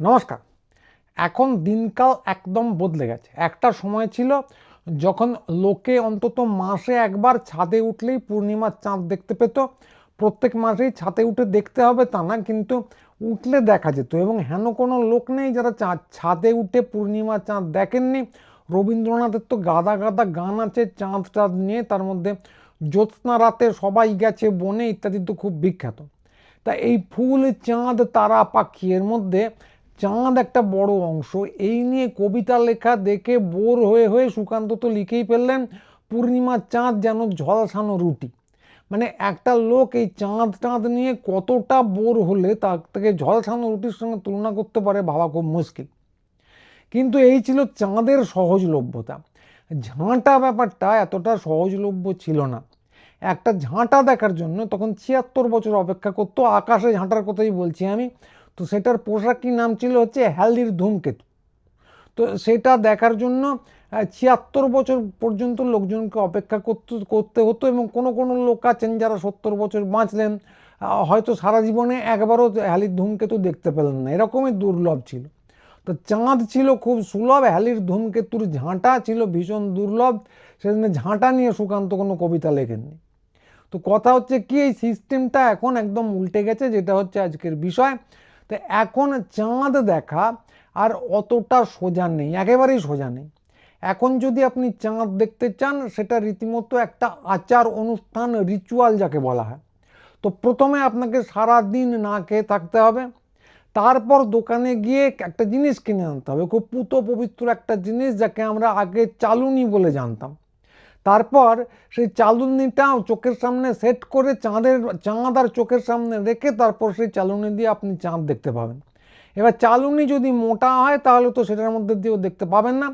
নমস্কার। এখন দিনকাল একদম বদলে গেছে। একটা সময় ছিল যখন লোকে অন্তত মাসে একবার ছাদে উঠলেই পূর্ণিমার চাঁদ দেখতে পেত। প্রত্যেক মাসেই ছাদে উঠে দেখতে হবে তা না, কিন্তু উঠলে দেখা যেত এবং হেন কোনো লোক নেই যারা চা ছাদে উঠে পূর্ণিমা চাঁদ দেখেননি। রবীন্দ্রনাথের তো গাদা গাদা গান আছে চাঁদ চাঁদ নিয়ে, তার মধ্যে জ্যোৎস্না রাতে সবাই গেছে বনে ইত্যাদি তো খুব বিখ্যাত। তা এই ফুল, চাঁদ, তারা, পাখি, এর মধ্যে চাঁদ একটা বড় অংশ। এই নিয়ে কবিতা লেখা দেখে বোর হয়ে হয়ে সুকান্ত তো লিখেই ফেললেন, পূর্ণিমার চাঁদ যেন ঝলসানো রুটি। মানে একটা লোক এই চাঁদ চাঁদ নিয়ে কতটা বোর হলে তার থেকে ঝলসানো রুটির সঙ্গে তুলনা করতে পারে ভাবা খুব মুশকিল। কিন্তু এই ছিল চাঁদের সহজলভ্যতা। ঝাঁটা ব্যাপারটা এতটা সহজলভ্য ছিল না। একটা ঝাঁটা দেখার জন্য তখন ছিয়াত্তর বছর অপেক্ষা করতো, আকাশে ঝাঁটার কথাই বলছি আমি। তো সেটার পোশাকটির নাম ছিল হচ্ছে হ্যালির ধূমকেতু। তো সেটা দেখার জন্য ছিয়াত্তর বছর পর্যন্ত লোকজনকে অপেক্ষা করতে করতে হতো এবং কোনো কোনো লোক আছেন যারা সত্তর বছর বাঁচলেন হয়তো সারা জীবনে একবারও হ্যালির ধূমকেতু দেখতে পেলেন না। এরকমই দুর্লভ ছিল। তো চাঁদ ছিল খুব সুলভ হ্যালির ধূমকেতুর ঝাঁটা ছিল ভীষণ দুর্লভ, সেজন্য ঝাঁটা নিয়ে সুকান্ত কোনো কবিতা লেখেননি। তো কথা হচ্ছে কি, এই সিস্টেমটা এখন একদম উল্টে গেছে, যেটা হচ্ছে আজকের বিষয়। তো এখন চাঁদ দেখা আর অতটা সোজা নেই, একেবারেই সোজা নেই। এখন যদি আপনি চাঁদ দেখতে চান, সেটা রীতিমতো একটা আচার অনুষ্ঠান রিচুয়াল যাকে বলা হয়। তো প্রথমে আপনাকে সারা দিন না খেয়ে থাকতে হবে, তারপর দোকানে গিয়ে একটা জিনিস কিনে আনতে হবে, খুব পুত পবিত্র একটা জিনিস যাকে আমরা আগে চালুনি বলে জানতাম। তারপর সেই চালুনিটা চোখের সামনে সেট করে চাঁদের, চাঁদ আর চোখের সামনে রেখে তারপর সেই চালুনি দিয়ে আপনি চাঁদ দেখতে পাবেন। এবার চালুনি যদি মোটা হয় তাহলে তো সেটার মধ্যে দিয়েও দেখতে পাবেন না।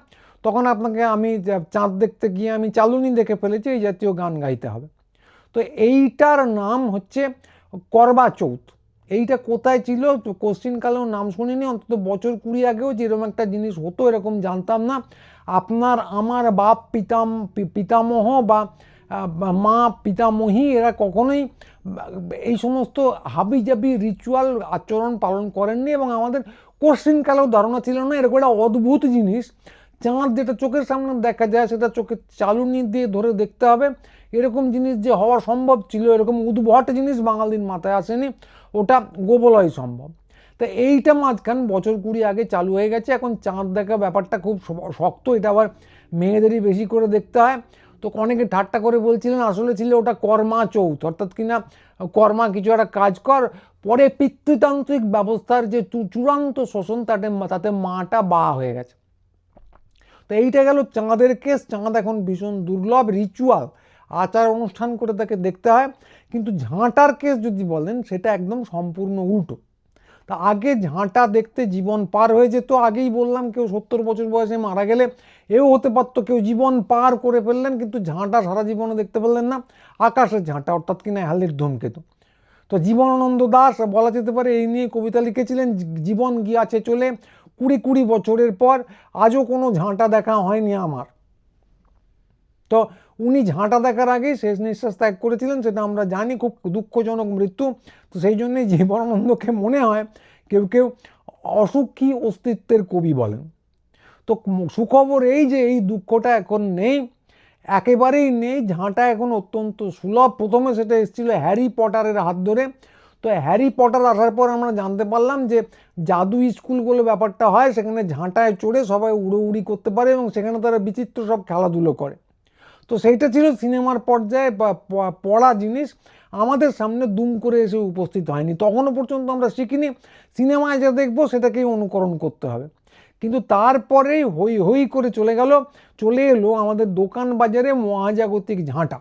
তখন আপনাকে আমি চাঁদ দেখতে গিয়ে আমি চালুনি দেখে ফেলেছি, এই জাতীয় গান গাইতে হবে। তো এইটার নাম হচ্ছে করবা চৌথ। এইটা কোথায় ছিল? কোশ্চিনকালেও নাম শুনিনি, অন্তত বছর কুড়ি আগেও যেরকম একটা জিনিস হতো এরকম জানতাম না। আপনার আমার বাপ পিতাম পিতামহ বা মা পিতামহী এরা কখনোই এই সমস্ত হাবিজাবি রিচুয়াল আচরণ পালন করেননি এবং আমাদের কোশ্চিনকালেও ধারণা ছিল না। এরকম একটা অদ্ভুত জিনিস চাঁদ যেটা চোখের সামনে দেখা যায়, সেটা চোখের চালুনি দিয়ে ধরে দেখতে হবে। এরকম জিনিস যে হওয়া সম্ভব ছিল, এরকম উদ্ভট জিনিস বাঙালির মাথায় আসেনি, ওটা গোবলয় সম্ভব। তা এইটা মাঝখান বছর কুড়ি আগে চালু হয়ে গেছে, এখন চাঁদ দেখা ব্যাপারটা খুব শক্ত, এটা আবার মেয়েদেরই বেশি করে দেখতে হয়। তো অনেকে ঠাট্টা করে বলছিলেন, আসলে ছিল ওটা কর্মা চৌথ, অর্থাৎ কিনা কর্মা কিছু একটা কাজ কর, পরে পিতৃতান্ত্রিক ব্যবস্থার যে চূড়ান্ত শোষণ, তাতে তাতে মাটা বা হয়ে গেছে। তো এইটা গেল চাঁদের কেস, চাঁদ এখন ভীষণ দুর্লভ রিচুয়াল আচার অনুষ্ঠান করে তাকে দেখতে হয়। কিন্তু ঝাঁটার কেস যদি বলেন, সেটা একদম সম্পূর্ণ উল্টো। তা আগে ঝাঁটা দেখতে জীবন পার হয়ে যেত, আগেই বললাম কেউ সত্তর বছর বয়সে মারা গেলে এও হতে পারতো, কেউ জীবন পার করে ফেললেন, কিন্তু ঝাঁটা সারা জীবনে দেখতে পেলেন না, আকাশের ঝাঁটা অর্থাৎ কিনা হ্যালির ধূমকেতু। তো জীবনানন্দ দাস, বলা যেতে পারে, এই নিয়ে কবিতা লিখেছিলেন, জীবন গিয়াছে চলে কুড়ি কুড়ি বছরের পর, আজও কোনো ঝাঁটা দেখা হয়নি আমার। তো উনি ঝাঁটা দেখার আগেই শেষ নিঃশ্বাস ত্যাগ করেছিলেন, সেটা আমরা জানি, খুব দুঃখজনক মৃত্যু। তো সেই জন্যই জীবনানন্দকে মনে হয় কেউ কেউ অসুখী অস্তিত্বের কবি বলেন। তো সুখবর এই যে এই দুঃখটা এখন নেই, একেবারেই নেই, ঝাঁটা এখন অত্যন্ত সুলভ। প্রথমে সেটা এসেছিল হ্যারি পটারের হাত ধরে। তো হ্যারি পটার আসার পর আমরা জানতে পারলাম যে জাদু স্কুল বলে ব্যাপারটা হয়, সেখানে ঝাঁটায় চড়ে সবাই উড়ো উড়ি করতে পারে এবং সেখানে তারা বিচিত্র সব খেলাধুলো করে। তো সেইটা ছিল সিনেমার পর্যায়ে বা পড়া জিনিস। আমাদের সামনে দুম করে এসে উপস্থিত হয়নি। তখনও পর্যন্ত আমরা শিখিনি। সিনেমায় যা দেখব সেটাকেই অনুকরণ করতে হবে। কিন্তু তারপরেই হই হই করে চলে গেল। চলে এলো আমাদের দোকান বাজারে মহাজাগতিক ঝাঁটা।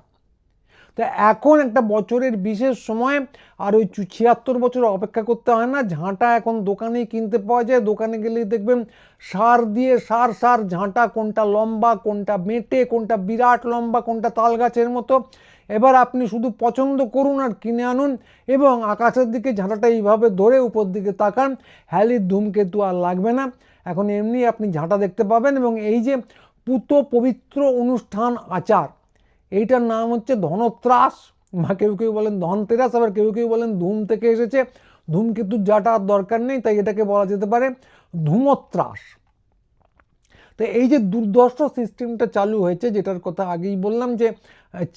তা এখন একটা বছরের বিশেষ সময়, আর ওই ছিয়াত্তর বছর অপেক্ষা করতে হয় না। ঝাঁটা এখন দোকানেই কিনতে পাওয়া যায়। দোকানে গেলেই দেখবেন সার দিয়ে সার সার, ঝাঁটা কোনটা লম্বা, কোনটা মেটে, কোনটা বিরাট লম্বা, কোনটা তাল গাছের মতো। এবার আপনি শুধু পছন্দ করুন আর কিনে আনুন এবং আকাশের দিকে ঝাঁটাটা এইভাবে ধরে উপর দিকে তাকান। হ্যালির ধূমকেতু আর লাগবে না। এখন এমনি আপনি ঝাঁটা দেখতে পাবেন এবং এই যে পুত পবিত্র অনুষ্ঠান আচার এইটার নাম হচ্ছে ধনত্রাস। বা কেউ কেউ বলেন ধনতেরাস, আবার কেউ কেউ বলেন ধুম থেকে এসেছে। ধূমকেতুর যাটা দরকার নেই, তাই এটাকে বলা যেতে পারে ধূমত্রাস। তো এই যে দুর্দর্শ সিস্টেমটা চালু হয়েছে, যেটার কথা আগেই বললাম যে,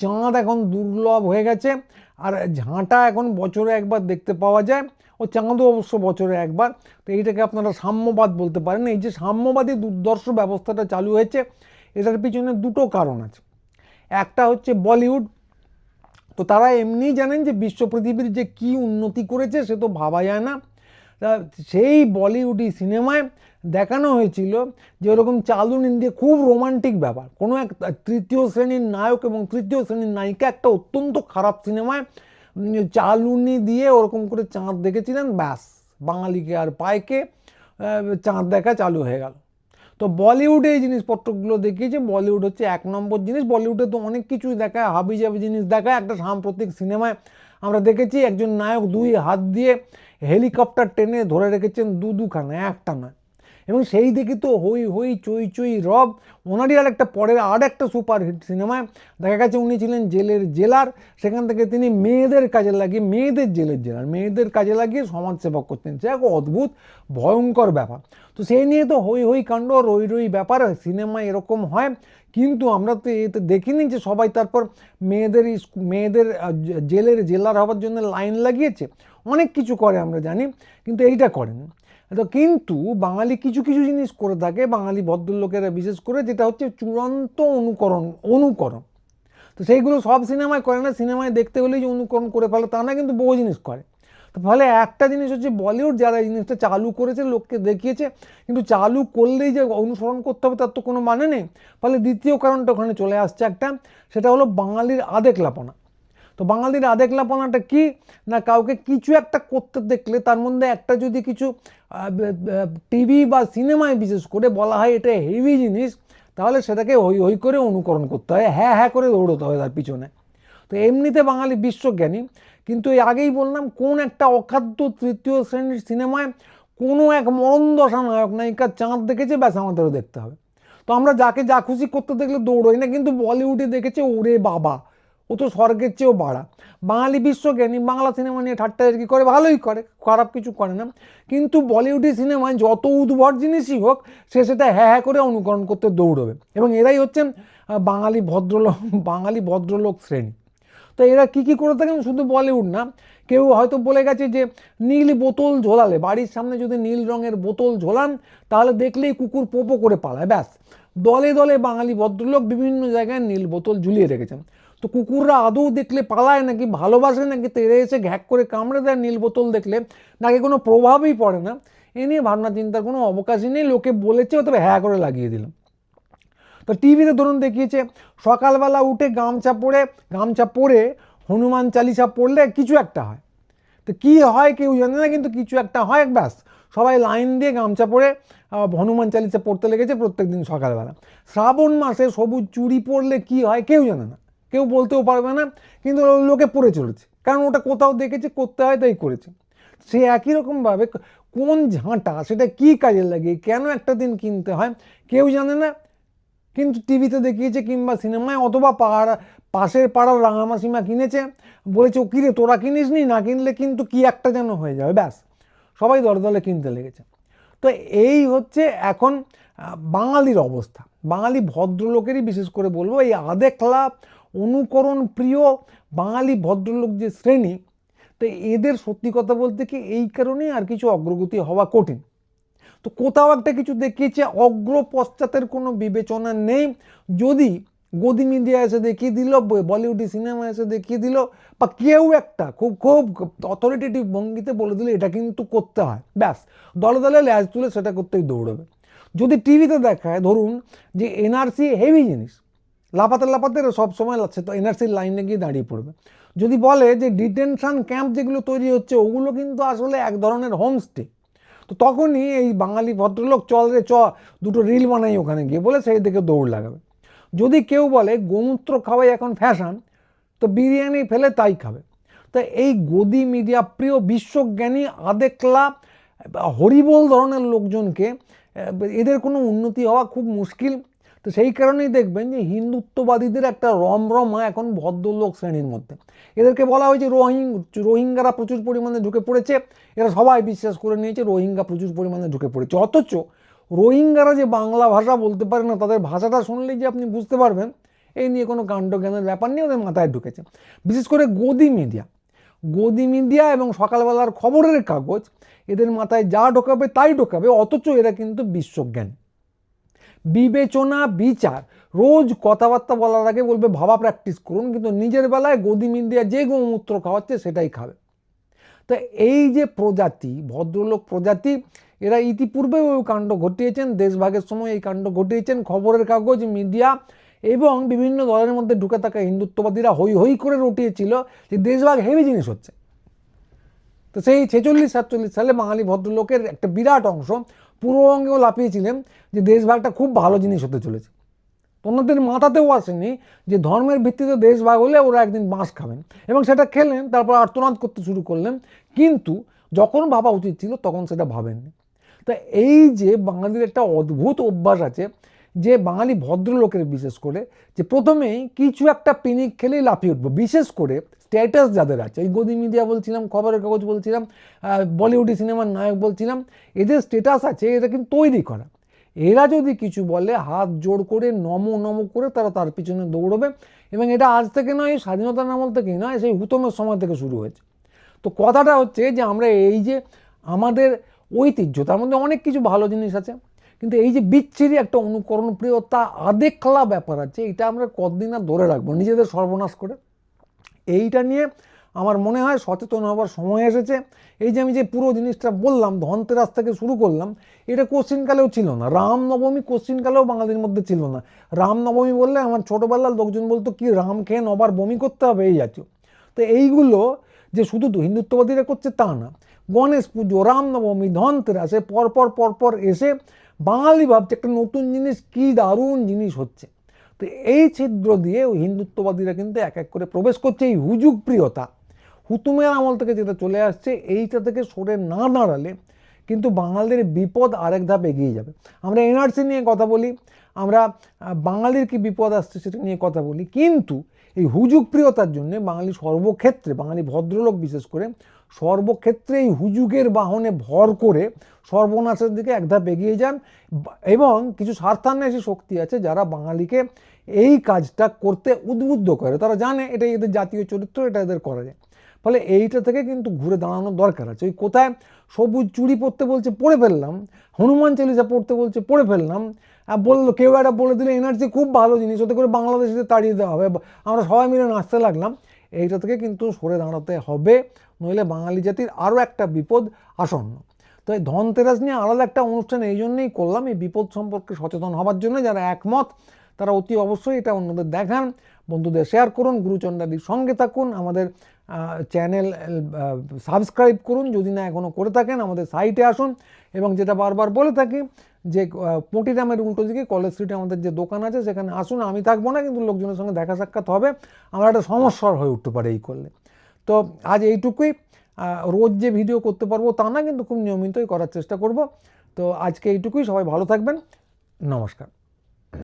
চাঁদ এখন দুর্লভ হয়ে গেছে, আর ঝাঁটা এখন বছরে একবার দেখতে পাওয়া যায়, ও চাঁদও অবশ্য বছরে একবার। তো এইটাকে আপনারা সাম্যবাদ বলতে পারেন। এই যে সাম্যবাদী দুর্দর্শ ব্যবস্থাটা চালু হয়েছে, এটার পিছনে দুটো কারণ আছে। একটা হচ্ছে বলিউড। তো তারা এমনিই জানেন যে বিশ্ব পৃথিবীর যে কি উন্নতি করেছে সে তো ভাবা যায় না। সেই বলিউডি সিনেমায় দেখানো হয়েছিল যে ওরকম চালুনি দিয়ে খুব রোমান্টিক ব্যাপার। কোনো এক তৃতীয় শ্রেণির নায়ক এবং তৃতীয় শ্রেণির নায়িকা একটা অত্যন্ত খারাপ সিনেমায় চালুনি দিয়ে ওরকম করে চাঁদ দেখেছিলেন, ব্যাস। বাঙালিকে আর পায়কে চাঁদ দেখা চালু হয়ে গেল। তো বলিউডে এই জিনিসপত্রগুলো দেখিয়েছে, বলিউড হচ্ছে এক নম্বর জিনিস। বলিউডে তো অনেক কিছুই দেখায় হাবি জাবি জিনিস দেখায়, একটা সাম্প্রতিক সিনেমায় আমরা দেখেছি একজন নায়ক দুই হাত দিয়ে হেলিকপ্টার টেনে ধরে রেখেছেন দু দুখানা একটা নয়। এবং সেই দেখে তো হই হই চই চই রব। ওনারই আর একটা পরের, আর একটা সুপার হিট সিনেমায়। দেখা গেছে উনি ছিলেন জেলের জেলার, সেখান থেকে তিনি মেয়েদের কাজে লাগিয়ে, মেয়েদের জেলের জেলার, মেয়েদের কাজে লাগিয়ে সমাজসেবক করতেন। সে এক অদ্ভুত, ভয়ঙ্কর ব্যাপার। তো সেই নিয়ে তো হই হই কাণ্ড, রই রই ব্যাপার, সিনেমা এরকম হয়। কিন্তু আমরা তো এতে দেখিনি যে সবাই তারপর মেয়েদের মেয়েদের জেলের জেলার হওয়ার জন্য লাইন লাগিয়েছে। অনেক কিছু করে আমরা জানি, কিন্তু এইটা করেন। তো কিন্তু বাঙালি কিছু কিছু জিনিস করে থাকে, বাঙালি ভদ্রলোকেরা বিশেষ করে, যেটা হচ্ছে চূড়ান্ত অনুকরণ অনুকরণ। তো সেইগুলো সব সিনেমায় করে না, সিনেমায় দেখতে হলেই যে অনুকরণ করে ফেলে, তা না কিন্তু বহু জিনিস করে। তো ফলে একটা জিনিস হচ্ছে বলিউড, যারা এই জিনিসটা চালু করেছে, লোককে দেখিয়েছে, কিন্তু চালু করলেই যে অনুসরণ করতে হবে, তার তো কোনো মানে নেই। ফলে দ্বিতীয় কারণটা ওখানে চলে আসছে একটা, সেটা হলো বাঙালির আদেকলাপনা তো বাঙালির আদেকলাপনাটা কি? না কাউকে কিছু একটা করতে দেখলে তার মধ্যে একটা যদি কিছু টিভি বা সিনেমায় বিশেষ করে বলা হয় এটা হেভি জিনিস, তাহলে সেটাকে হই হই করে অনুকরণ করতে হয় হ্যাঁ হ্যাঁ করে দৌড়তে হয় তার পিছনে। তো এমনিতে বাঙালি বিশ্বজ্ঞানী, কিন্তু এই আগেই বললাম কোন একটা অখাদ্য তৃতীয় শ্রেণির সিনেমায় কোনো এক মরণদশা নায়ক নায়িকার চাঁদ দেখেছে, ব্যাস আমাদেরও দেখতে হবে। তো আমরা যাকে যা খুশি করতে দেখলে দৌড়ই না, কিন্তু বলিউডে দেখেছে, ওরে বাবা! ও তো স্বর্গের চেয়েও বাড়া। বাঙালি বিশ্বজ্ঞানী বাংলা সিনেমা নিয়ে ঠাট্টা কি করে, ভালোই করে, খারাপ কিছু করে না। কিন্তু বলিউডি সিনেমায় যত উদ্ভট জিনিসই হোক, সে সেটা হ্যাঁ হ্যাঁ করে অনুকরণ করতে দৌড়বে। এবং এরাই হচ্ছেন বাঙালি ভদ্রলোক বাঙালি ভদ্রলোক শ্রেণি। তো এরা কি কি করে থাকেন? শুধু বলিউড না। কেউ হয়তো বলে গেছে যে, নীল বোতল ঝোলালে, বাড়ির সামনে যদি নীল রঙের বোতল ঝোলান, তাহলে দেখলেই কুকুর পোপো করে পালায়, ব্যাস। দলে দলে বাঙালি ভদ্রলোক বিভিন্ন জায়গায় নীল বোতল ঝুলিয়ে রেখেছেন। তো কুকুররা আদৌ দেখলে পালায় নাকি, ভালোবাসে নাকি, তেড়ে এসে ঘ্যাক করে কামড়ে দেয়, নীল বোতল দেখলে নাকি কোনো প্রভাবই পড়ে না? এ নিয়ে ভাবনা চিন্তার কোনো অবকাশই নেই, লোকে বলেছে, তবে হ্যাঁ করে লাগিয়ে দিলাম। তো টিভিতে ধরুন দেখিয়েছে, সকালবেলা উঠে গামছা পরে গামছা পরে হনুমান চালিসা পড়লে কিছু একটা হয়। তো কী হয় কেউ জানে না, কিন্তু কিছু একটা হয় এক ব্যাস। সবাই লাইন দিয়ে গামছা পরে হনুমান চালিসা পড়তে লেগেছে প্রত্যেক দিন সকালবেলা। শ্রাবণ মাসে সবুজ চুড়ি পরলে কি হয়, কেউ জানে না। কেউ বলতেও পারবে না, কিন্তু লোকে পড়ে চলেছে। কারণ ওটা কোথাও দেখেছে, করতে হয়, তাই করেছে। সে একই রকমভাবে কোন ঝাঁটা, সেটা কি কাজে লাগে, কেন একটা দিন কিনতে হয়, কেউ জানে না। কিন্তু টিভিতে দেখিয়েছে কিংবা সিনেমায়, অথবা পাড়া, পাশের পাড়ার রাঙামাসিমা কিনেছে। বলেছে, ও কিরে তোরা কিনিস নি না কিনলে কিন্তু কি একটা যেন হয়ে যাবে। ব্যাস, সবাই দলে দলে কিনতে লেগেছে। তো এই হচ্ছে এখন বাঙালির অবস্থা। বাঙালি ভদ্রলোকেরই বিশেষ করে বলব, এই আদেকলা অনুকরণ প্রিয় বাঙালি ভদ্রলোক যে শ্রেণি, তো এদের সত্যি কথা বলতে কি এই কারণেই আর কিছু অগ্রগতি হওয়া কঠিন। তো কোথাও একটা কিছু দেখিয়েছে, অগ্র পশ্চাতের কোনো বিবেচনা নেই। যদি গদি মিডিয়া এসে দেখিয়ে দিল বলিউডি সিনেমা এসে দেখিয়ে দিল, বা কেউ একটা খুব খুব অথরিটেটিভ ভঙ্গিতে বলে দিল, এটা কিন্তু করতে হয়। ব্যাস, দলে দলে ল্যাজ তুলে সেটা করতেই দৌড়বে। যদি টিভিতে দেখায়, ধরুন যে এনআরসি হেভি জিনিস লাপাতে লাপাতে সব সময় লাগছে, তো এনআরসির লাইনে গিয়ে দাঁড়িয়ে পড়বে। যদি বলে যে ডিটেনশন ক্যাম্প যেগুলো তৈরি হচ্ছে, ওগুলো কিন্তু আসলে এক ধরনের হোমস্টে। তো তখনই এই বাঙালি ভদ্রলোক, চল রে, চ, দুটো রিল বানাই ওখানে গিয়ে, বলে সেই দিকে দৌড় লাগাবে। যদি কেউ বলে, গোমূত্র খাওয়াই এখন ফ্যাশন তো বিরিয়ানি ফেলে তাই খাবে। তো এই গদি মিডিয়া, প্রিয় বিশ্বজ্ঞানী আদেকলা হরিবোল ধরনের লোকজনকে, এদের কোনো উন্নতি হওয়া খুব মুশকিল। তো সেই কারণেই দেখবেন যে হিন্দুত্ববাদীদের একটা রমরমা এখন ভদ্রলোক শ্রেণির মধ্যে। এদেরকে বলা হয়েছে রোহিং, রোহিঙ্গারা প্রচুর পরিমাণে ঢুকে পড়েছে। এরা সবাই বিশ্বাস করে নিয়েছে রোহিঙ্গা প্রচুর পরিমাণে ঢুকে পড়েছে। অথচ রোহিঙ্গারা যে বাংলা ভাষা বলতে পারে না, তাদের ভাষাটা শুনলেই যে আপনি বুঝতে পারবেন, এই নিয়ে কোনো কাণ্ড জ্ঞানের ব্যাপার নেই, ওদের মাথায় ঢুকেছে। বিশেষ করে গদি মিডিয়া। গদি মিডিয়া এবং সকালবেলার খবরের কাগজ, এদের মাথায় যা ঢোকাবে তাই ঢোকাবে, অথচ এরা কিন্তু বিশ্বজ্ঞানী। বিবেচনা, বিচার। রোজ কথাবার্তা বলার আগে বলবে, ভাবা প্র্যাকটিস করুন। কিন্তু নিজের বেলায় গদি মিডিয়া যে গোমূত্র খাওয়াচ্ছে সেটাই খাবে। তা এই যে প্রজাতি, ভদ্রলোক প্রজাতি, এরা ইতিপূর্বে ওই কাণ্ড ঘটিয়েছেন, দেশভাগের সময় এই কাণ্ড ঘটিয়েছেন। খবরের কাগজ, মিডিয়া এবং বিভিন্ন দলের মধ্যে ঢুকে থাকা হিন্দুত্ববাদীরা হই হই করে রটিয়েছিল যে দেশভাগ হেভি জিনিস হচ্ছে। তো সেই ছেচল্লিশ, সাতচল্লিশ সালে বাঙালি ভদ্রলোকের একটা বিরাট অংশ পূর্ববঙ্গেও লাফিয়েছিলেন যে দেশভাগটা খুব ভালো জিনিস হতে চলেছে। ওনাদের মাথাতেও আসেনি যে ধর্মের ভিত্তিতে দেশভাগ হলে ওরা একদিন বাঁশ খাবেন এবং সেটা খেলেন, তারপর আর্তনাদ করতে শুরু করলেন। কিন্তু যখন ভাবা উচিত ছিল তখন সেটা ভাবেননি। তা এই যে বাঙালির একটা অদ্ভুত অভ্যাস আছে যে বাঙালি ভদ্রলোকের বিশেষ করে যে প্রথমেই কিছু একটা পিনিক খেলেই লাফিয়ে উঠবো। বিশেষ করে স্ট্যাটাস যাদের আছে, ওই গদি মিডিয়া বলছিলাম, খবরের কাগজ বলছিলাম বলিউডি সিনেমার নায়ক বলছিলাম, এদের স্ট্যাটাস আছে এটা কিন্তু তৈরি করা। এরা যদি কিছু বলে, হাত জোড় করে, নম নম করে তারা তার পিছনে দৌড়বে এবং এটা আজ থেকে নয়, এই স্বাধীনতার আমল থেকেই নয়, সেই হুতমের সময় থেকে শুরু হয়েছে। তো কথাটা হচ্ছে যে আমরা এই যে আমাদের ঐতিহ্য, তার মধ্যে অনেক কিছু ভালো জিনিস আছে। কিন্তু এই যে বিচ্ছিরি একটা অনুকরণ, প্রিয়তা, আদেখলা ব্যাপার আছে, এটা আমরা কতদিন আর ধরে রাখব? নিজেদের সর্বনাশ করে। এইটা নিয়ে আমার মনে হয় সচেতন হবার সময় এসেছে। এই যে আমি যে পুরো জিনিসটা বললাম, ধনতেরাস থেকে শুরু করলাম, এটা কোশ্চিনকালেও ছিল না। রামনবমী কোশ্চিনকালেও বাঙালির মধ্যে ছিল না। রামনবমী বললে আমার ছোটোবেলার লোকজন বলতো, কি রাম খেয়ে নবার বমি করতে হবে? এই জাতীয়। তো এইগুলো যে শুধু হিন্দুত্ববাদীরা করছে তা না। গণেশ পুজো, রামনবমী, ধনতেরাসে পরপর পরপর এসে বাঙালি ভাবছে একটা নতুন জিনিস, কী দারুণ জিনিস হচ্ছে। তো এই ছিদ্র দিয়ে ওই হিন্দুত্ববাদীরা কিন্তু এক এক করে প্রবেশ করছে, এই হুজুগ প্রিয়তা হুতুমের আমল থেকে যেটা চলে আসছে, এইটা থেকে সরে না দাঁড়ালে কিন্তু বাঙালির বিপদ আরেক ধাপ এগিয়ে যাবে। আমরা এনআরসি নিয়ে কথা বলি, আমরা বাঙালির কি বিপদ আসছে সেটা নিয়ে কথা বলি, কিন্তু এই হুজুগ প্রিয়তার জন্য বাঙালি সর্বক্ষেত্রে, বাঙালি ভদ্রলোক বিশেষ করে সর্বক্ষেত্রে এই হুজুগের বাহনে ভর করে সর্বনাশের দিকে এক ধাপ এগিয়ে যান এবং কিছু স্বার্থান্বেষী শক্তি আছে যারা বাঙালিকে এই কাজটা করতে উদ্বুদ্ধ করে। তারা জানে এটা এদের জাতীয় চরিত্র, এটা এদের করা যায়। ফলে এইটা থেকে কিন্তু ঘুরে দাঁড়ানোর দরকার আছে। ওই কোথায় সবুজ চুড়ি পরতে বলছে পড়ে ফেললাম। হনুমান চালিসা পড়তে বলছে পড়ে ফেললাম। আর বলল, কেউ একটা বলে দিলে এনার্জি খুব ভালো জিনিস, ওতে করে বাংলাদেশিদের তাড়িয়ে দেওয়া হবে। আমরা সবাই মিলে নাচতে লাগলাম। এইটা থেকে কিন্তু সরে দাঁড়াতে হবে, নইলে বাঙালি জাতির আরও একটা বিপদ আসন্ন। তো এই ধনতেরাস নিয়ে আলাদা একটা অনুষ্ঠান এই জন্যেই করলাম, এই বিপদ সম্পর্কে সচেতন হবার জন্য যারা একমত, তারা অতি অবশ্যই এটা অন্যদের দেখান, বন্ধুদের শেয়ার করুন গুরুচন্ডাদির সঙ্গে থাকুন, আমাদের চ্যানেল সাবস্ক্রাইব করুন, যদি না এখনও করে থাকেন, আমাদের সাইটে আসুন, এবং যেটা বারবার বলে থাকি যে পটিরামের উল্টো দিকে কলেজ স্ট্রিটে আমাদের যে দোকান আছে, সেখানে আসুন, আমি থাকব না, কিন্তু লোকজনের সঙ্গে দেখা সাক্ষাৎ হবে। আমার একটা সমস্যার হয়ে উঠতে পারে এই করলে। তো আজ এইটুকুই। রোজ যে ভিডিও করতে পারব তা না, কিন্তু খুব নিয়মিতই করার চেষ্টা করব। তো আজকে এইটুকুই। সবাই ভালো থাকবেন। নমস্কার।